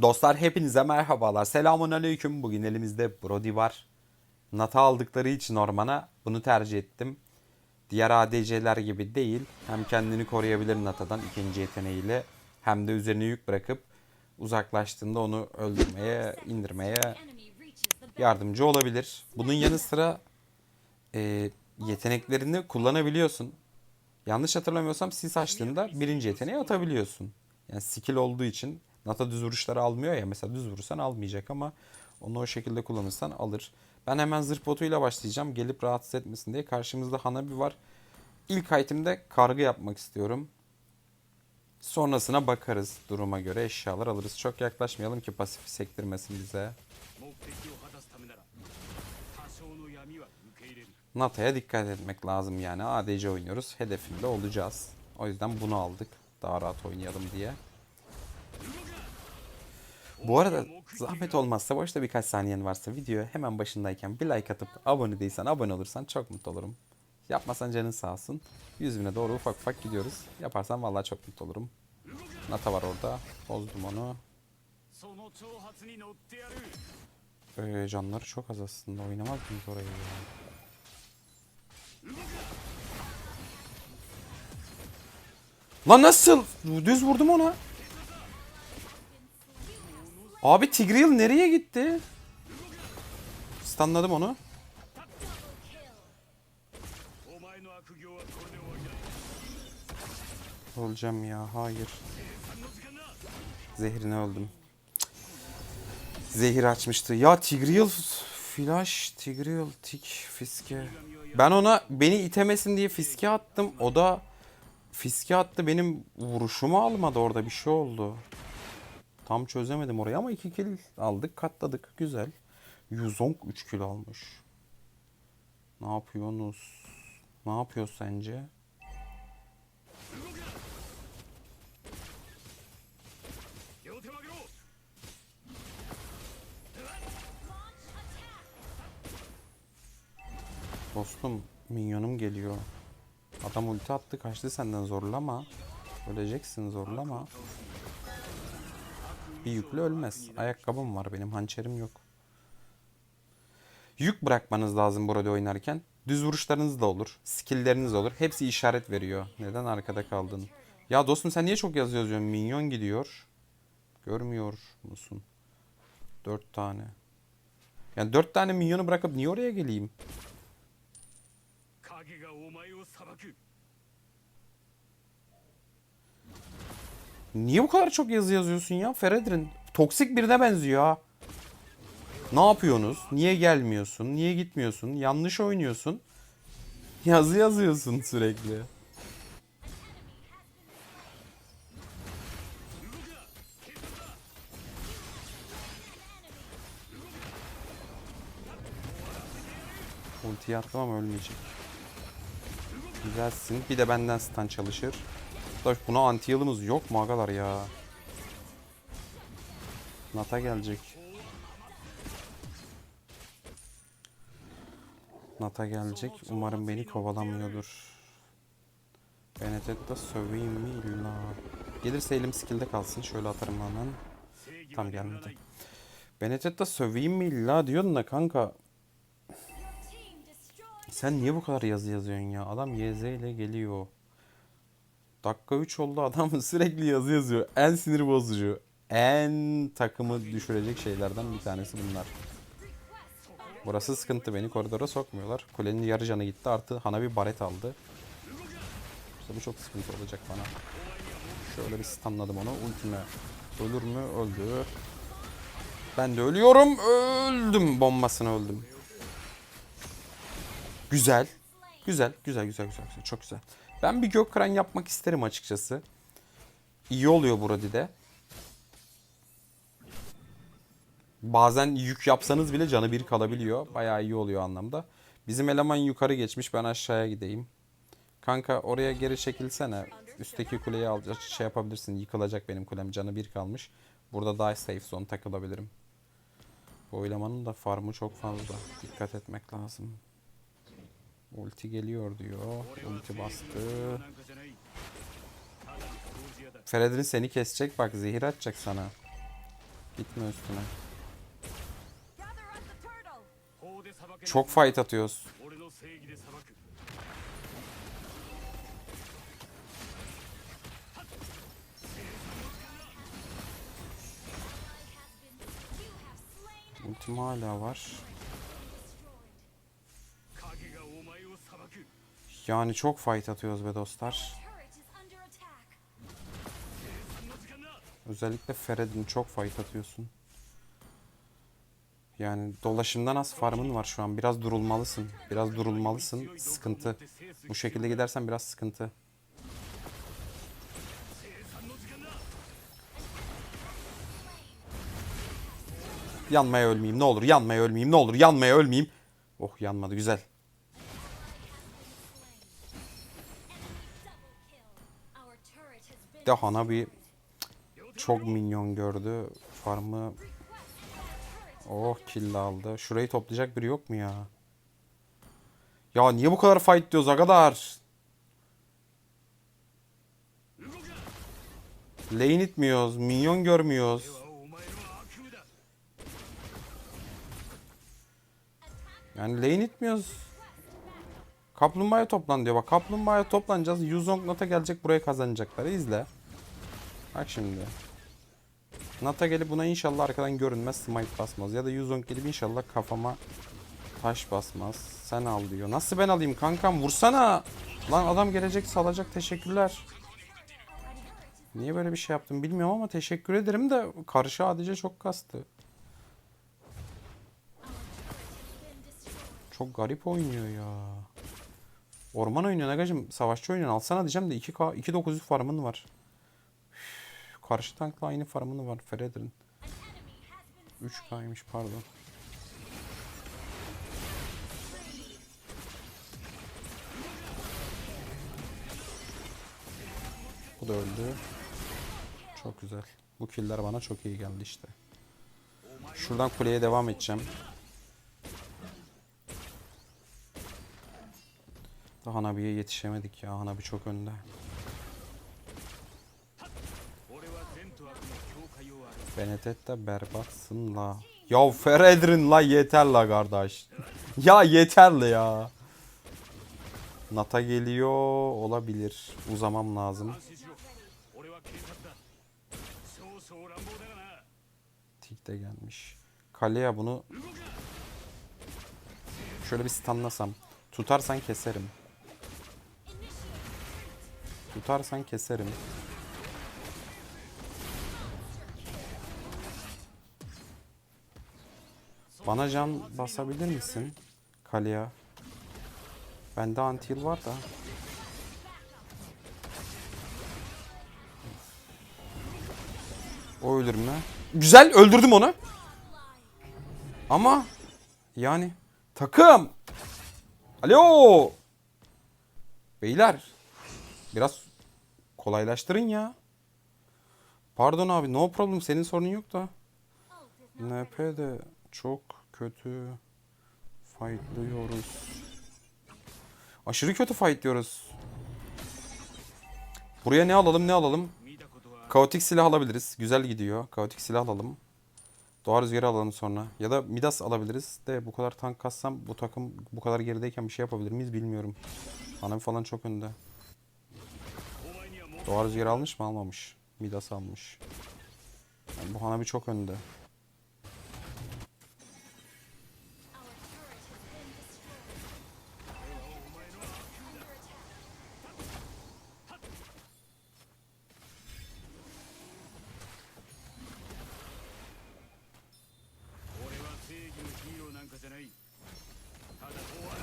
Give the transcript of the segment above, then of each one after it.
Dostlar hepinize merhabalar. Selamun aleyküm. Bugün elimizde Brody var. Nata aldıkları için ormana bunu tercih ettim. Diğer ADC'ler gibi değil. Hem kendini koruyabilir Nata'dan ikinci yeteneğiyle hem de üzerine yük bırakıp uzaklaştığında onu öldürmeye, indirmeye yardımcı olabilir. Bunun yanı sıra e, yeteneklerini kullanabiliyorsun. Yanlış hatırlamıyorsam sis açtığında birinci yeteneği atabiliyorsun. Yani skill olduğu için Nata düz vuruşları almıyor ya. Mesela düz vurursan almayacak ama onu o şekilde kullanırsan alır. Ben hemen zırh botuyla başlayacağım. Gelip rahatsız etmesin diye. Karşımızda Hanabi var. İlk itemde kargı yapmak istiyorum. Sonrasına bakarız duruma göre eşyalar alırız. Çok yaklaşmayalım ki pasifi sektirmesin bize. NATO'ya dikkat etmek lazım yani. ADC oynuyoruz. Hedefinde olacağız. O yüzden bunu aldık. Daha rahat oynayalım diye. Bu arada zahmet olmazsa boşta birkaç saniyen varsa videoya hemen başındayken bir like atıp abone değilsen abone olursan çok mutlu olurum. Yapmasan canın sağ olsun. 100 bine doğru ufak ufak gidiyoruz. Yaparsan vallahi çok mutlu olurum. Nata var orada. Bozdum onu. Ee, canları çok az aslında. Oynamaz mıyız orayı? Yani? Lan nasıl? Düz vurdum ona. Abi Tigreal nereye gitti? Stunladım onu. Olacağım ya hayır. Zehrine öldüm. Cık. Zehir açmıştı. Ya Tigreal flash, Tigreal tik fiske. Ben ona beni itemesin diye fiske attım. O da fiske attı benim vuruşumu almadı orada bir şey oldu. Tam çözemedim orayı ama 2 kil aldık katladık. Güzel. Yuzong 3 kilo almış. Ne yapıyorsunuz? Ne yapıyor sence? Dostum minyonum geliyor. Adam ulti attı kaçtı senden zorlama. Öleceksin zorlama. Bir yüklü ölmez. Ayakkabım var benim hançerim yok. Yük bırakmanız lazım burada oynarken. Düz vuruşlarınız da olur. Skillleriniz olur. Hepsi işaret veriyor. Neden arkada kaldın? Ya dostum sen niye çok yazı yazıyorsun? Minyon gidiyor. Görmüyor musun? Dört tane. Yani dört tane minyonu bırakıp niye oraya geleyim? Niye bu kadar çok yazı yazıyorsun ya Feredrin? Toksik birine benziyor ha. Ne yapıyorsunuz? Niye gelmiyorsun? Niye gitmiyorsun? Yanlış oynuyorsun. Yazı yazıyorsun sürekli. Ultiyi attım ama ölmeyecek. Güzelsin. Bir de benden stun çalışır. Arkadaş buna anti yılımız yok mu agalar ya? Nata gelecek. Nata gelecek. Umarım beni kovalamıyordur. Benedetta söveyim mi illa? Gelirse elim skill'de kalsın. Şöyle atarım hemen. Tam gelmedi. Benedetta söveyim mi illa diyorsun da kanka. Sen niye bu kadar yazı yazıyorsun ya? Adam YZ ile geliyor. Dakika 3 oldu adam sürekli yazı yazıyor. En sinir bozucu. En takımı düşürecek şeylerden bir tanesi bunlar. Burası sıkıntı beni koridora sokmuyorlar. Kulenin yarı canı gitti artı Hana bir baret aldı. İşte bu çok sıkıntı olacak bana. Şöyle bir stunladım onu. Ultime ölür mü? Öldü. Ben de ölüyorum. Öldüm. Bombasına öldüm. Güzel. Güzel, güzel, güzel, güzel, güzel. Çok güzel. Ben bir gökkıran yapmak isterim açıkçası. İyi oluyor Brody'de. Bazen yük yapsanız bile canı bir kalabiliyor. Bayağı iyi oluyor anlamda. Bizim eleman yukarı geçmiş. Ben aşağıya gideyim. Kanka oraya geri çekilsene. Üstteki kuleyi al şey yapabilirsin. Yıkılacak benim kulem. Canı bir kalmış. Burada daha safe zone takılabilirim. Bu elemanın da farmı çok fazla. Dikkat etmek lazım. Ulti geliyor diyor. Ulti bastı. Feredrin seni kesecek bak zehir atacak sana. Gitme üstüne. Çok fight atıyoruz. Ultim hala var. Yani çok fight atıyoruz be dostlar. Özellikle Fered'in çok fight atıyorsun. Yani dolaşımdan az farmın var şu an. Biraz durulmalısın. Biraz durulmalısın. Sıkıntı. Bu şekilde gidersen biraz sıkıntı. Yanmaya ölmeyeyim ne olur. Yanmaya ölmeyeyim ne olur. Yanmaya ölmeyeyim. Oh yanmadı güzel. de Hanabi çok minyon gördü. Farmı Oh kill aldı. Şurayı toplayacak biri yok mu ya? Ya niye bu kadar fight diyoruz arkadaşlar? Lane itmiyoruz. Minyon görmüyoruz. Yani lane itmiyoruz. Kaplumbağaya toplan diyor. Bak kaplumbağaya toplanacağız. Yuzong Nata gelecek buraya kazanacaklar. İzle. Bak şimdi. Nata gelip buna inşallah arkadan görünmez smite basmaz. Ya da Yuzong gelip inşallah kafama taş basmaz. Sen al diyor. Nasıl ben alayım kankam vursana. Lan adam gelecek salacak teşekkürler. Niye böyle bir şey yaptım bilmiyorum ama teşekkür ederim de karşı adice çok kastı. Çok garip oynuyor ya. Orman oynuyor Agacım. Savaşçı oynuyor. Alsana diyeceğim de 2K 2900 farmın var. Üf, Karşı tankla aynı farmını var Fered'in. 3K'ymış pardon. Bu da öldü. Çok güzel. Bu killer bana çok iyi geldi işte. Şuradan kuleye devam edeceğim. Hanabi'ye yetişemedik ya. Hanabi çok önde. Benedetta berbatsın la. Ya Feredrin la yeter la kardeş. ya yeterli ya. Nata geliyor olabilir. Uzamam lazım. Tik de gelmiş. Kaleye bunu şöyle bir stunlasam. Tutarsan keserim. Tutarsan keserim. Bana can basabilir misin? Kaleye. Bende antil var da. O ölür mü? Güzel öldürdüm onu. Ama yani takım. Alo. Beyler Biraz kolaylaştırın ya. Pardon abi no problem senin sorunun yok da. NP de çok kötü fightlıyoruz. Aşırı kötü fightlıyoruz. Buraya ne alalım ne alalım. Kaotik silah alabiliriz. Güzel gidiyor. Kaotik silah alalım. Doğa rüzgarı alalım sonra. Ya da Midas alabiliriz. De bu kadar tank kassam bu takım bu kadar gerideyken bir şey yapabilir miyiz bilmiyorum. Anam falan çok önde. Doğa rüzgarı almış mı? Almamış. Midas almış. Yani bu Hanabi çok önde.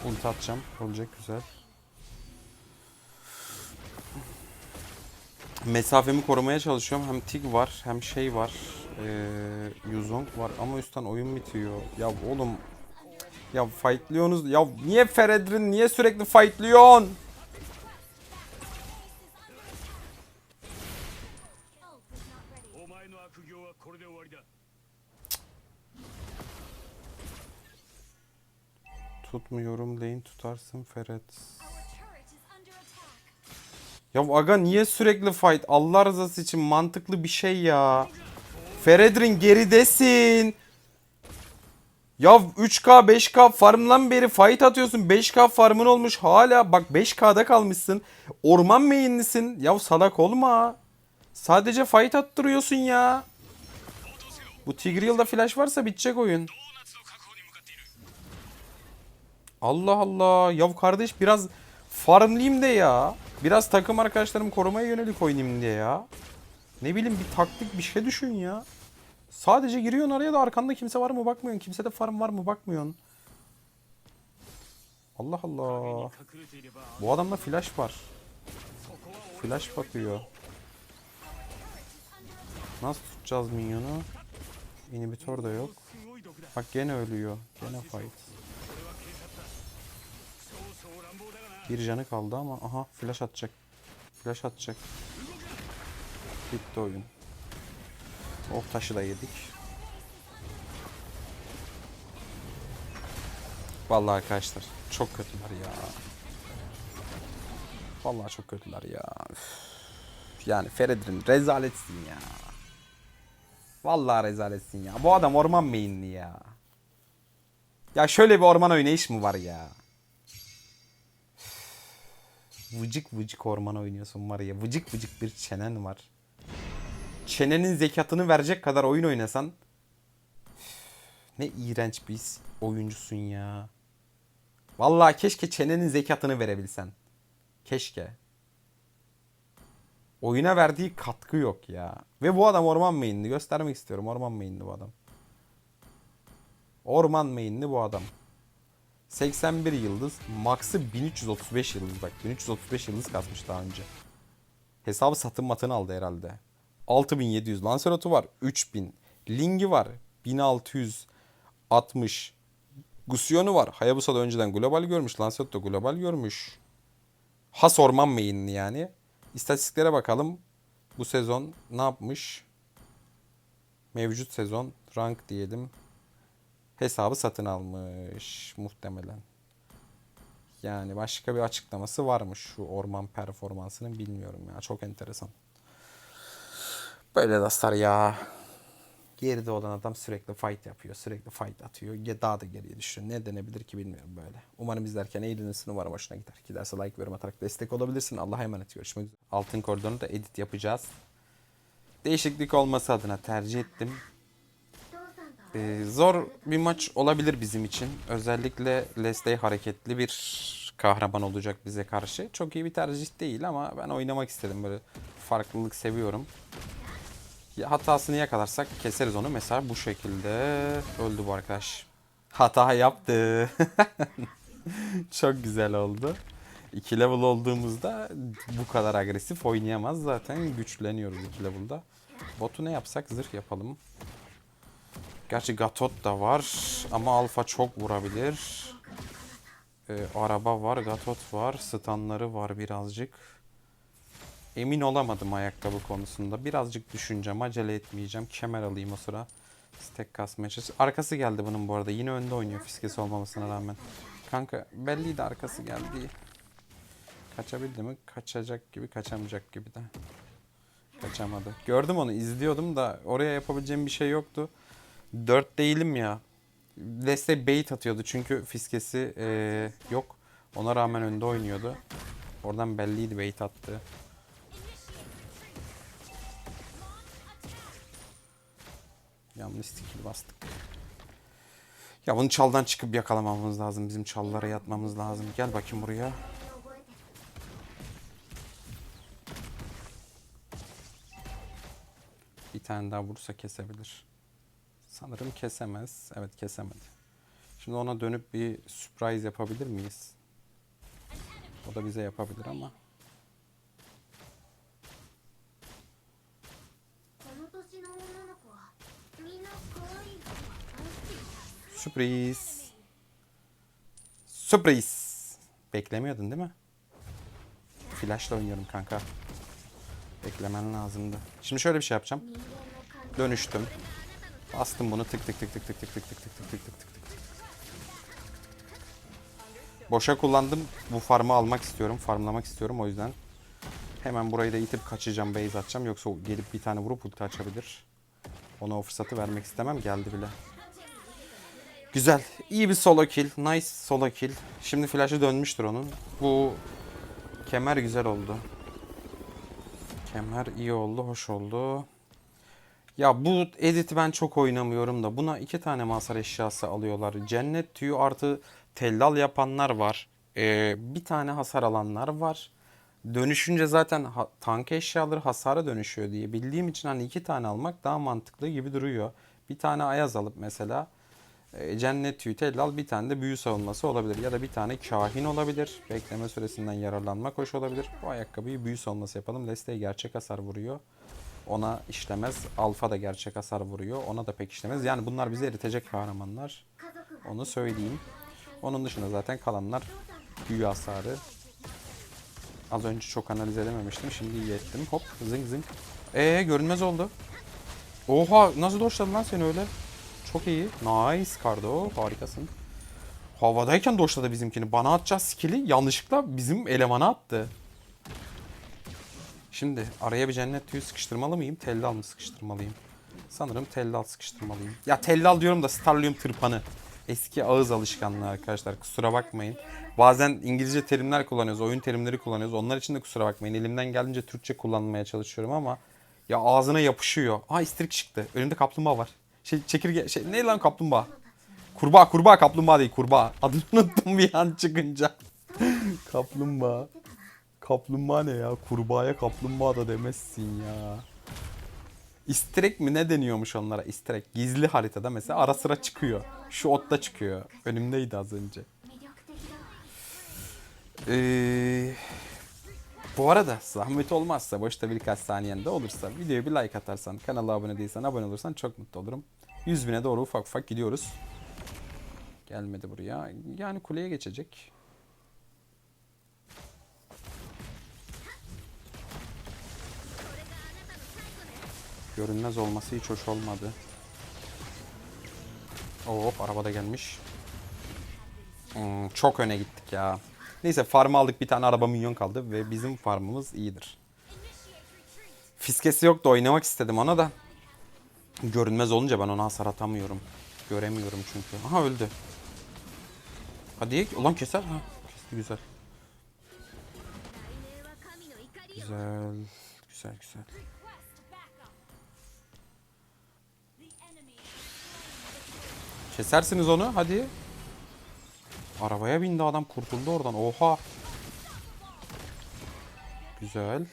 Ulti atacağım. Olacak güzel. Mesafemi korumaya çalışıyorum. Hem Tig var hem şey var. Ee, Yuzong var ama üstten oyun bitiyor. Ya oğlum. Ya fightlıyorsunuz. Ya niye Feredrin niye sürekli fightlıyorsun? Help is not ready. Ya aga niye sürekli fight? Allah rızası için mantıklı bir şey ya. Feredrin geridesin. Ya 3K 5K farmdan beri fight atıyorsun. 5K farmın olmuş hala. Bak 5K'da kalmışsın. Orman mainlisin. Ya salak olma. Sadece fight attırıyorsun ya. Bu Tigreal'da flash varsa bitecek oyun. Allah Allah. Ya kardeş biraz farmlayayım de ya. Biraz takım arkadaşlarımı korumaya yönelik oynayayım diye ya. Ne bileyim bir taktik bir şey düşün ya. Sadece giriyorsun araya da arkanda kimse var mı bakmıyorsun. Kimsede farm var mı bakmıyorsun. Allah Allah. Bu adamda flash var. Flash bakıyor. Nasıl tutacağız minyonu? İnhibitor da yok. Bak gene ölüyor. Gene fight. Bir canı kaldı ama aha flash atacak. Flash atacak. Bitti oyun. Oh taşı da yedik. Vallahi arkadaşlar çok kötüler ya. Vallahi çok kötüler ya. Üf. Yani Feridrin rezaletsin ya. Vallahi rezaletsin ya. Bu adam orman mainli ya. Ya şöyle bir orman oynayış mı var ya? Vıcık vıcık orman oynuyorsun var ya. Vıcık vıcık bir çenen var. Çenenin zekatını verecek kadar oyun oynasan ne iğrenç bir oyuncusun ya. Vallahi keşke çenenin zekatını verebilsen. Keşke. Oyuna verdiği katkı yok ya. Ve bu adam orman mainli. Göstermek istiyorum. Orman mainli bu adam. Orman mainli bu adam. 81 yıldız. Max'ı 1335 yıldız bak. 1335 yıldız kasmış daha önce. Hesabı satın matını aldı herhalde. 6700 Lancelot'u var. 3000. Ling'i var. 1660. Gusion'u var. Hayabusa da önceden global görmüş. Lancelot da global görmüş. Has orman mainli yani. İstatistiklere bakalım. Bu sezon ne yapmış? Mevcut sezon rank diyelim hesabı satın almış muhtemelen. Yani başka bir açıklaması varmış şu orman performansının bilmiyorum ya. Çok enteresan. Böyle dostlar ya. Geride olan adam sürekli fight yapıyor. Sürekli fight atıyor. Daha da geriye düşüyor. Ne denebilir ki bilmiyorum böyle. Umarım izlerken eğlenirsin. Umarım hoşuna gider. Giderse like yorum atarak destek olabilirsin. Allah'a emanet. Görüşmek üzere. Altın koridorunu da edit yapacağız. Değişiklik olması adına tercih ettim. Ee, zor bir maç olabilir bizim için. Özellikle Leslie hareketli bir kahraman olacak bize karşı. Çok iyi bir tercih değil ama ben oynamak istedim. Böyle farklılık seviyorum. Ya, hatasını yakalarsak keseriz onu. Mesela bu şekilde öldü bu arkadaş. Hata yaptı. Çok güzel oldu. 2 level olduğumuzda bu kadar agresif oynayamaz zaten. Güçleniyoruz 2 level'da. Botu ne yapsak zırh yapalım. Gerçi Gatot da var ama Alfa çok vurabilir. Ee, araba var, Gatot var, stunları var birazcık. Emin olamadım ayakkabı konusunda. Birazcık düşüneceğim, acele etmeyeceğim. Kemer alayım o sıra. Stack kasmaya Arkası geldi bunun bu arada. Yine önde oynuyor fiskesi olmamasına rağmen. Kanka belliydi arkası geldi. Kaçabildi mi? Kaçacak gibi, kaçamayacak gibi de. Kaçamadı. Gördüm onu, izliyordum da oraya yapabileceğim bir şey yoktu. 4 değilim ya. Leslie bait atıyordu çünkü fiskesi eee, yok. Ona rağmen önde oynuyordu. Oradan belliydi bait attı. Yanlış skill bastık. Ya bunu çaldan çıkıp yakalamamız lazım. Bizim çallara yatmamız lazım. Gel bakayım buraya. Bir tane daha vursa kesebilir. Sanırım kesemez. Evet kesemedi. Şimdi ona dönüp bir surprise yapabilir miyiz? O da bize yapabilir ama. Sürpriz. Sürpriz. Beklemiyordun değil mi? Flash'la oynuyorum kanka. Beklemen lazımdı. Şimdi şöyle bir şey yapacağım. Dönüştüm. Bastım bunu tık tık tık tık tık tık tık tık tık tık tık tık tık tık. Boşa kullandım. Bu farmı almak istiyorum. Farmlamak istiyorum o yüzden. Hemen burayı da itip kaçacağım. Base atacağım. Yoksa gelip bir tane vurup ulti açabilir. Ona o fırsatı vermek istemem. Geldi bile. Güzel. İyi bir solo kill. Nice solo kill. Şimdi flash'ı dönmüştür onun. Bu kemer güzel oldu. Kemer iyi oldu. Hoş oldu. Ya bu editi ben çok oynamıyorum da buna iki tane masar eşyası alıyorlar. Cennet tüyü artı tellal yapanlar var. Ee, bir tane hasar alanlar var. Dönüşünce zaten ha- tank eşyaları hasara dönüşüyor diye bildiğim için hani iki tane almak daha mantıklı gibi duruyor. Bir tane ayaz alıp mesela e, cennet tüyü tellal bir tane de büyü savunması olabilir. Ya da bir tane kahin olabilir. Bekleme süresinden yararlanmak hoş olabilir. Bu ayakkabıyı büyü savunması yapalım. Leste gerçek hasar vuruyor. Ona işlemez. Alfa da gerçek hasar vuruyor. Ona da pek işlemez. Yani bunlar bizi eritecek kahramanlar. Onu söyleyeyim. Onun dışında zaten kalanlar büyü hasarı. Az önce çok analiz edememiştim. Şimdi iyi ettim. Hop zing zing. Eee görünmez oldu. Oha nasıl doşladı lan seni öyle? Çok iyi. Nice Cardo. Harikasın. Havadayken doşladı bizimkini. Bana atacağız skill'i yanlışlıkla bizim elemana attı. Şimdi araya bir cennet tüyü sıkıştırmalı mıyım? Tellal mı sıkıştırmalıyım? Sanırım tellal sıkıştırmalıyım. Ya tellal diyorum da Starlium tırpanı. Eski ağız alışkanlığı arkadaşlar. Kusura bakmayın. Bazen İngilizce terimler kullanıyoruz. Oyun terimleri kullanıyoruz. Onlar için de kusura bakmayın. Elimden geldiğince Türkçe kullanmaya çalışıyorum ama ya ağzına yapışıyor. Aa istrik çıktı. Önümde kaplumbağa var. Şey çekirge şey ne lan kaplumbağa? Kurbağa kurbağa kaplumbağa değil kurbağa. Adını unuttum bir an çıkınca. kaplumbağa kaplumbağa ne ya? Kurbağaya kaplumbağa da demezsin ya. İstirek mi ne deniyormuş onlara? İstirek. Gizli haritada mesela ara sıra çıkıyor. Şu otta çıkıyor. Önümdeydi az önce. Ee, bu arada zahmet olmazsa, boşta birkaç saniyen olursa videoya bir like atarsan, kanala abone değilsen, abone olursan çok mutlu olurum. 100 bine doğru ufak ufak gidiyoruz. Gelmedi buraya. Yani kuleye geçecek. Görünmez olması hiç hoş olmadı. Hop arabada gelmiş. Hmm, çok öne gittik ya. Neyse farm aldık bir tane araba minyon kaldı ve bizim farmımız iyidir. Fiskesi yoktu oynamak istedim ona da. Görünmez olunca ben ona hasar atamıyorum. Göremiyorum çünkü. Aha öldü. Hadi ulan keser. Ha, kesti güzel. Güzel. Güzel güzel. Kesersiniz onu hadi. Arabaya bindi adam kurtuldu oradan. Oha. Güzel.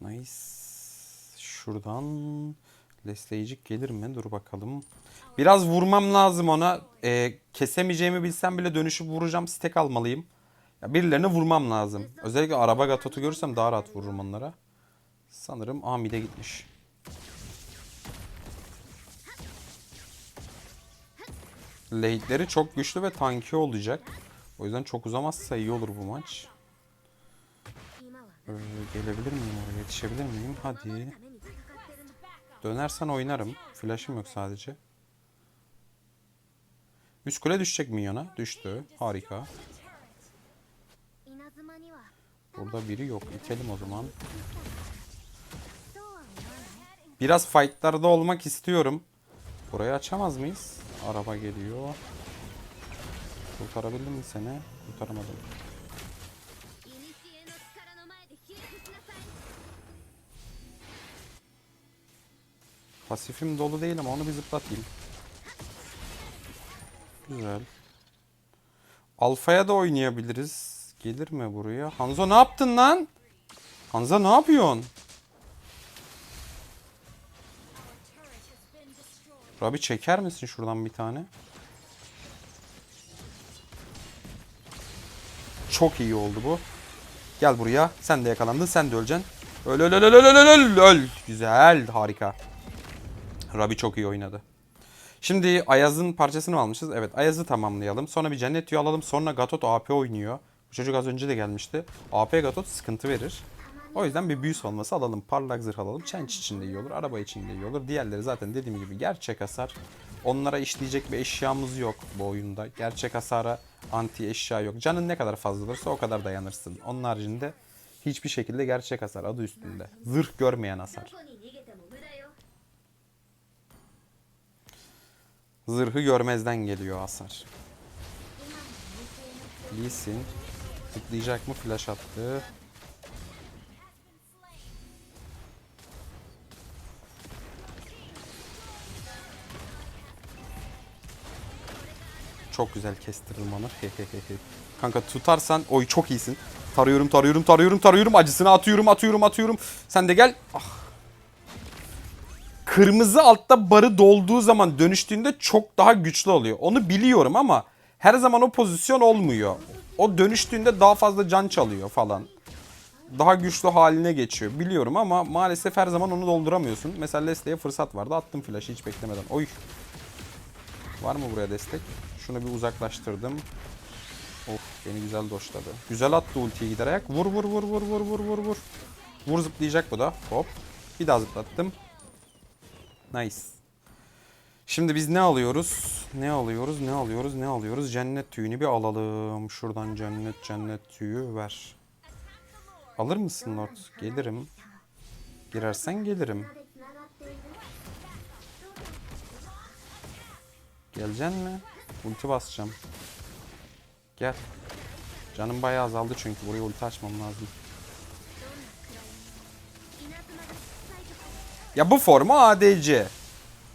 Nice. Şuradan Lesleyicik gelir mi? Dur bakalım. Biraz vurmam lazım ona. Ee, kesemeyeceğimi bilsem bile dönüşüp vuracağım. Stack almalıyım. Ya birilerine vurmam lazım. Özellikle araba gatotu görürsem daha rahat vururum onlara. Sanırım Amide gitmiş. Lehitleri çok güçlü ve tanki olacak. O yüzden çok uzamazsa iyi olur bu maç. Ee, gelebilir miyim oraya? Yetişebilir miyim? Hadi. Dönersen oynarım. Flash'ım yok sadece. Üst kule düşecek minyona. Düştü. Harika. Burada biri yok. İtelim o zaman. Biraz fightlarda olmak istiyorum. Burayı açamaz mıyız? Araba geliyor. Kurtarabildim mi seni? Kurtaramadım. Pasifim dolu değil ama onu bir zıplatayım. Güzel. Alfa'ya da oynayabiliriz. Gelir mi buraya? Hanzo ne yaptın lan? Hanzo ne yapıyorsun? Rabi çeker misin şuradan bir tane? Çok iyi oldu bu. Gel buraya. Sen de yakalandın. Sen de öleceksin. Öl öl öl öl öl öl öl öl. Güzel. Harika. Rabi çok iyi oynadı. Şimdi Ayaz'ın parçasını mı almışız? Evet Ayaz'ı tamamlayalım. Sonra bir Cennet Tüyü alalım. Sonra Gatot AP oynuyor. Bu çocuk az önce de gelmişti. AP Gatot sıkıntı verir. O yüzden bir büyü salması alalım. Parlak zırh alalım. Çenç için de iyi olur. Araba için de iyi olur. Diğerleri zaten dediğim gibi gerçek hasar. Onlara işleyecek bir eşyamız yok bu oyunda. Gerçek hasara anti eşya yok. Canın ne kadar fazla o kadar dayanırsın. Onun haricinde hiçbir şekilde gerçek hasar adı üstünde. Zırh görmeyen hasar. Zırhı görmezden geliyor hasar. Lee Sin tıklayacak mı? Flash attı. Çok güzel kestirdim onu. Kanka tutarsan oy çok iyisin. Tarıyorum tarıyorum tarıyorum tarıyorum acısını atıyorum atıyorum atıyorum. Sen de gel. Ah. Kırmızı altta barı dolduğu zaman dönüştüğünde çok daha güçlü oluyor. Onu biliyorum ama her zaman o pozisyon olmuyor. O dönüştüğünde daha fazla can çalıyor falan. Daha güçlü haline geçiyor. Biliyorum ama maalesef her zaman onu dolduramıyorsun. Mesela Leslie'ye fırsat vardı. Attım flash'ı hiç beklemeden. Oy. Var mı buraya destek? Şunu bir uzaklaştırdım. Of beni güzel doşladı. Güzel attı ultiyi giderek. Vur vur vur vur vur vur vur vur. Vur zıplayacak bu da. Hop. Bir daha zıplattım. Nice. Şimdi biz ne alıyoruz? Ne alıyoruz? Ne alıyoruz? Ne alıyoruz? Cennet tüyünü bir alalım. Şuradan cennet cennet tüyü ver. Alır mısın Lord? Gelirim. Girersen gelirim. Geleceksin mi? Ulti basacağım. Gel. Canım bayağı azaldı çünkü buraya ulti açmam lazım. Ya bu formu ADC.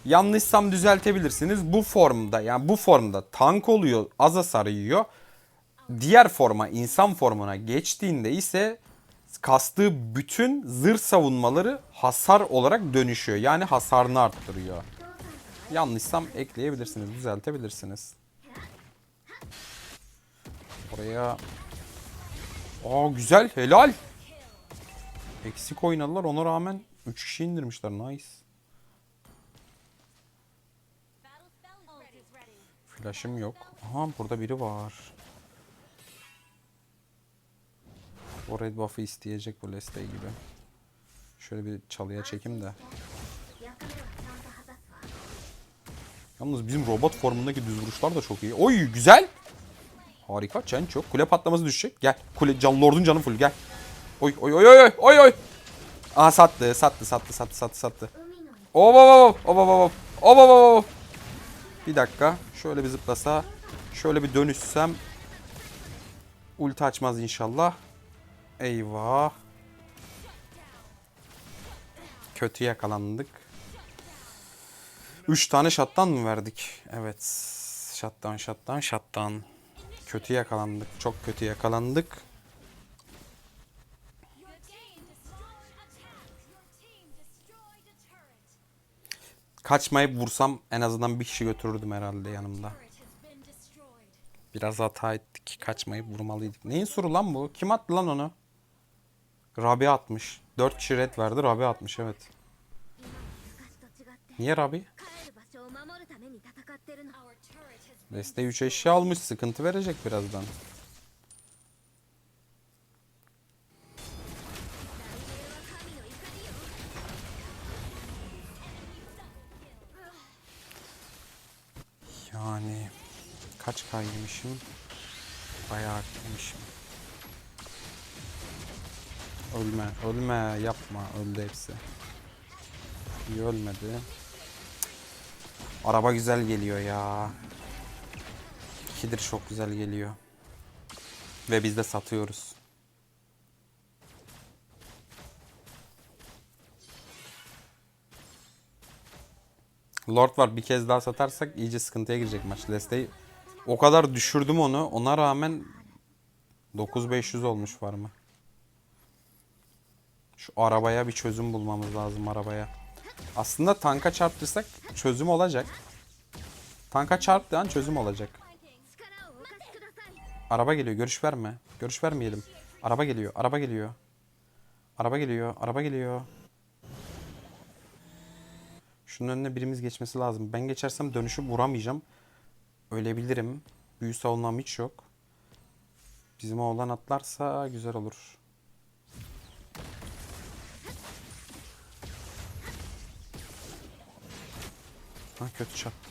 Yanlışsam düzeltebilirsiniz. Bu formda yani bu formda tank oluyor, az hasar yiyor. Diğer forma, insan formuna geçtiğinde ise kastığı bütün zırh savunmaları hasar olarak dönüşüyor. Yani hasarını arttırıyor. Yanlışsam ekleyebilirsiniz, düzeltebilirsiniz. Oraya... Aa güzel, helal. Eksik oynadılar ona rağmen 3 kişi indirmişler, nice. Flash'ım yok. Aha burada biri var. O red buff'ı isteyecek bu Leslie gibi. Şöyle bir çalıya çekeyim de. Yalnız bizim robot formundaki düz vuruşlar da çok iyi. Oy güzel. Harika. Çen çok. Kule patlaması düşecek. Gel. Kule can lordun canı full gel. Oy oy oy oy oy oy. Aha sattı. Sattı sattı sattı sattı sattı. Of of of of of of of of. Bir dakika. Şöyle bir zıplasa. Şöyle bir dönüşsem. Ulti açmaz inşallah. Eyvah. Kötü yakalandık. 3 tane şattan mı verdik? Evet. Şattan, şattan, şattan. Kötü yakalandık. Çok kötü yakalandık. Kaçmayıp vursam en azından bir kişi götürürdüm herhalde yanımda. Biraz hata ettik. Kaçmayıp vurmalıydık. Neyin soru lan bu? Kim attı lan onu? Rabia atmış. 4 kişi red verdi. Rabia atmış evet. Niye Rabia? Deste 3 eşya almış. Sıkıntı verecek birazdan. Yani kaç kaymışım? Bayağı kaymışım. Ölme, ölme, yapma. Öldü hepsi. İyi ölmedi. Araba güzel geliyor ya. İkidir çok güzel geliyor. Ve biz de satıyoruz. Lord var bir kez daha satarsak iyice sıkıntıya girecek maç. Leslie'yi o kadar düşürdüm onu. Ona rağmen 9500 olmuş var mı? Şu arabaya bir çözüm bulmamız lazım arabaya. Aslında tanka çarptırsak çözüm olacak. Tanka çarptığı an çözüm olacak. Araba geliyor. Görüş verme. Görüş vermeyelim. Araba geliyor. Araba geliyor. Araba geliyor. Araba geliyor. Şunun önüne birimiz geçmesi lazım. Ben geçersem dönüşü vuramayacağım. Ölebilirim. Büyü savunmam hiç yok. Bizim oğlan atlarsa güzel olur. Ha kötü çattı.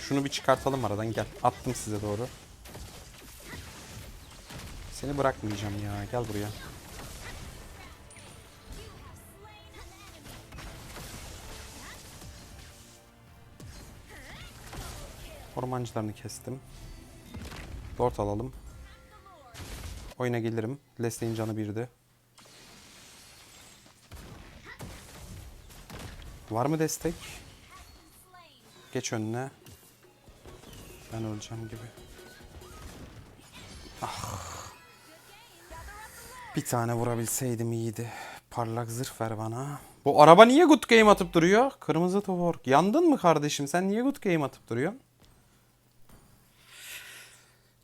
Şunu bir çıkartalım aradan gel. Attım size doğru. Seni bırakmayacağım ya. Gel buraya. Ormancılarını kestim. Lord alalım. Oyuna gelirim. Leslie'nin canı birdi. Var mı destek? Geç önüne. Ben öleceğim gibi. Ah. Bir tane vurabilseydim iyiydi. Parlak zırh ver bana. Bu araba niye good game atıp duruyor? Kırmızı tuvork. Yandın mı kardeşim? Sen niye good game atıp duruyorsun?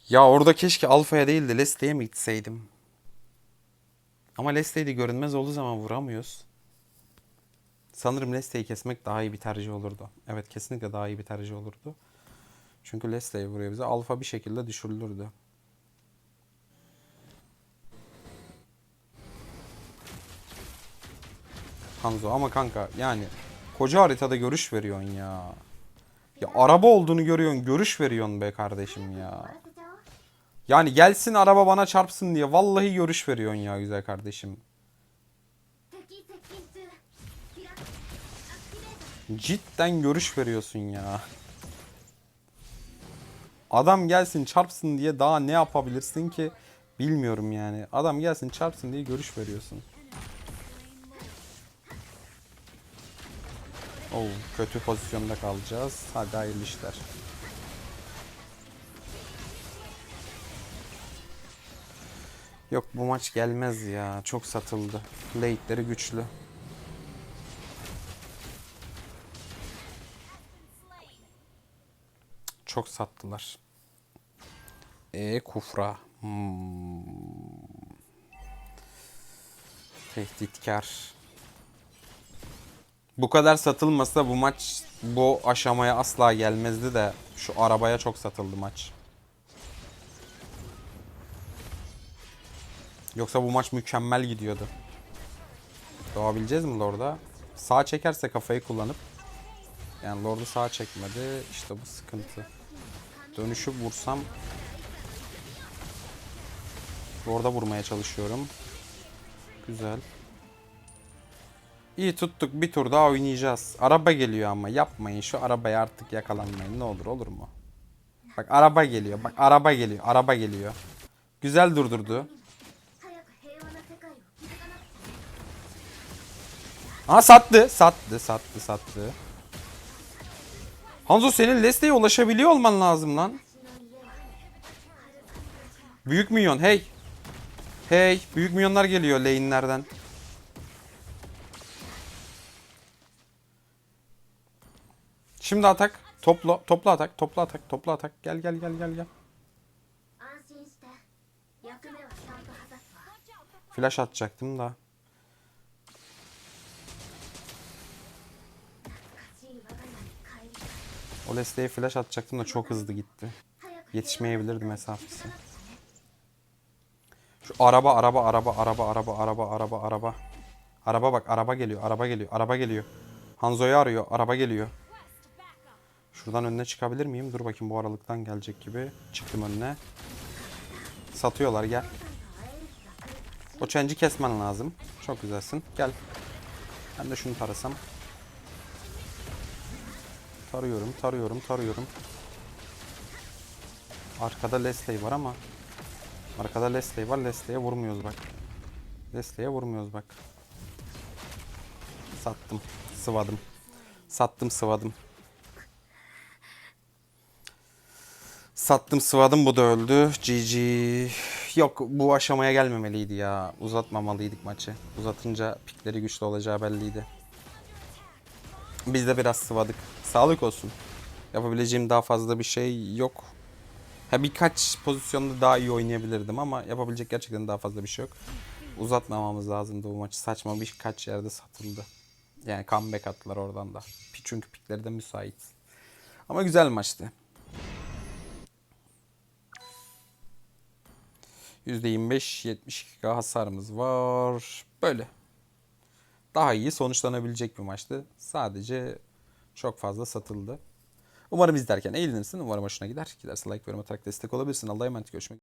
Ya orada keşke Alfa'ya değil de Leslie'ye mi gitseydim? Ama Leslie'yi görünmez olduğu zaman vuramıyoruz. Sanırım Lesley'i kesmek daha iyi bir tercih olurdu. Evet kesinlikle daha iyi bir tercih olurdu. Çünkü Lesley vuruyor bize. Alfa bir şekilde düşürülürdü. Hanzo ama kanka yani koca haritada görüş veriyorsun ya. Ya araba olduğunu görüyorsun görüş veriyorsun be kardeşim ya. Yani gelsin araba bana çarpsın diye vallahi görüş veriyorsun ya güzel kardeşim. Cidden görüş veriyorsun ya. Adam gelsin çarpsın diye daha ne yapabilirsin ki bilmiyorum yani. Adam gelsin çarpsın diye görüş veriyorsun. Oo, kötü pozisyonda kalacağız. Hadi hayırlı işler. Yok bu maç gelmez ya. Çok satıldı. Late'leri güçlü. Çok sattılar. E kufra. Hmm. Tehditkar. Bu kadar satılmasa bu maç bu aşamaya asla gelmezdi de şu arabaya çok satıldı maç. Yoksa bu maç mükemmel gidiyordu. Doğabileceğiz mi Lord'a? Sağ çekerse kafayı kullanıp yani Lord'u sağa çekmedi. İşte bu sıkıntı. Dönüşü vursam Orada vurmaya çalışıyorum. Güzel. İyi tuttuk. Bir tur daha oynayacağız. Araba geliyor ama yapmayın. Şu arabaya artık yakalanmayın. Ne olur olur mu? Bak araba geliyor. Bak araba geliyor. Araba geliyor. Güzel durdurdu. Aha sattı. Sattı sattı sattı. Hanzo senin Leslie'ye ulaşabiliyor olman lazım lan. Büyük minyon hey. Hey büyük minyonlar geliyor lane'lerden. Şimdi atak. Topla, topla atak, topla atak, topla atak. Gel gel gel gel gel. Flash atacaktım da. O Leslie'ye flash atacaktım da çok hızlı gitti. Yetişmeyebilirdi mesafesi. Şu araba, araba, araba, araba, araba, araba, araba, araba. Araba bak, araba geliyor, araba geliyor, araba geliyor. Hanzo'yu arıyor, araba geliyor. Şuradan önüne çıkabilir miyim? Dur bakayım bu aralıktan gelecek gibi. Çıktım önüne. Satıyorlar gel. O change'i kesmen lazım. Çok güzelsin. Gel. Ben de şunu tarasam. Tarıyorum, tarıyorum, tarıyorum. Arkada Leslie var ama Arkada Leslie var. Leslie'ye vurmuyoruz bak. Leslie'ye vurmuyoruz bak. Sattım. Sıvadım. Sattım sıvadım. Sattım sıvadım bu da öldü. GG. Yok bu aşamaya gelmemeliydi ya. Uzatmamalıydık maçı. Uzatınca pikleri güçlü olacağı belliydi. Biz de biraz sıvadık. Sağlık olsun. Yapabileceğim daha fazla bir şey yok. Ha birkaç pozisyonda daha iyi oynayabilirdim ama yapabilecek gerçekten daha fazla bir şey yok. Uzatmamamız lazımdı bu maçı. Saçma birkaç yerde satıldı. Yani comeback attılar oradan da. Çünkü pikleri de müsait. Ama güzel maçtı. %25 72k hasarımız var. Böyle. Daha iyi sonuçlanabilecek bir maçtı. Sadece çok fazla satıldı. Umarım izlerken eğlenirsin. Umarım hoşuna gider. Giderse like yorum atarak destek olabilirsin. Allah'a emanet görüşmek